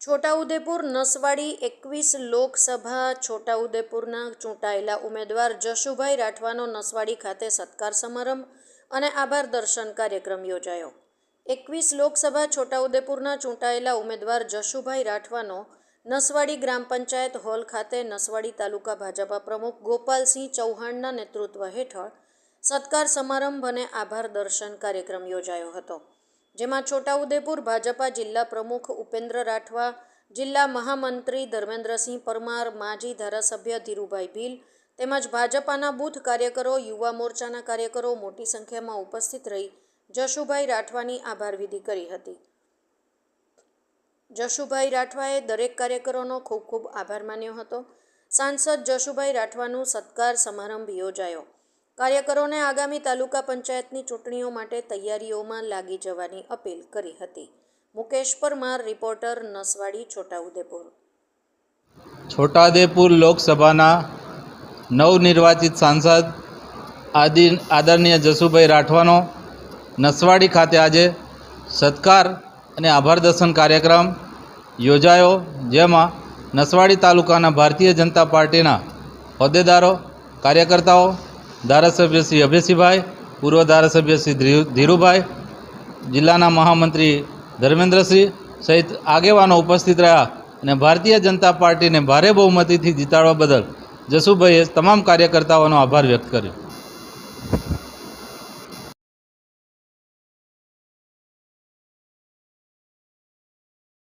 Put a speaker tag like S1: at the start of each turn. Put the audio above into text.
S1: છોટાઉદેપુર નસવાડી એકવીસ લોકસભા છોટાઉદેપુરના ચૂંટાયેલા ઉમેદવાર જશુભાઈ રાઠવાનો નસવાડી ખાતે સત્કાર સમારંભ અને આભાર દર્શન કાર્યક્રમ યોજાયો. એકવીસ લોકસભા છોટાઉદેપુરના ચૂંટાયેલા ઉમેદવાર જશુભાઈ રાઠવાનો નસવાડી ગ્રામ પંચાયત હોલ ખાતે નસવાડી તાલુકા ભાજપા પ્રમુખ ગોપાલસિંહ ચૌહાણના નેતૃત્વ હેઠળ સત્કાર સમારંભ અને આભાર દર્શન કાર્યક્રમ યોજાયો હતો. જેમાં છોટાઉદેપુર ભાજપા જિલ્લા પ્રમુખ ઉપેન્દ્ર રાઠવા, જિલ્લા મહામંત્રી ધર્મેન્દ્રસિંહ પરમાર, માજી ધારાસભ્ય ધીરુભાઈ ભીલ તેમજ ભાજપાના બૂથ કાર્યકરો, યુવા મોરચાના કાર્યકરો મોટી સંખ્યામાં ઉપસ્થિત રહી જશુભાઈ રાઠવાની આભાર વિધિ કરી હતી. જશુભાઈ રાઠવાએ દરેક કાર્યકરોનો ખૂબ ખૂબ આભાર માન્યો હતો. સાંસદ જશુભાઈ રાઠવાનું સત્કાર સમારંભ યોજાયો. કાર્યકરોને આગામી તાલુકા પંચાયતની ચૂંટણીઓ માટે તૈયારીઓમાં લાગી જવાની અપીલ કરી હતી. મુકેશ પરમાર, રિપોર્ટર નસવાડી, છોટાઉદેપુર.
S2: છોટાદેપુર લોકસભાના નવનિર્વાચિત સાંસદ આદિ, આદરણીય જસુભાઈ રાઠવાનો નસવાડી ખાતે આજે સત્કાર અને આભાર દર્શન કાર્યક્રમ યોજાયો, જેમાં નસવાડી તાલુકાના ભારતીય જનતા પાર્ટીના હોદ્દેદારો, કાર્યકર્તાઓ ધારાસભ્ય શ્રી અભયસિંહભાઈ, પૂર્વ ધારાસભ્ય શ્રી ધીરુ- ધીરુભાઈ, જિલ્લાના મહામંત્રી ધર્મેન્દ્રસિંહ સહિત આગેવાનો ઉપસ્થિત રહ્યા અને ભારતીય જનતા પાર્ટીને ભારે બહુમતીથી જીતાડવા બદલ જસુભાઈએ તમામ કાર્યકર્તાઓનો આભાર વ્યક્ત કર્યો.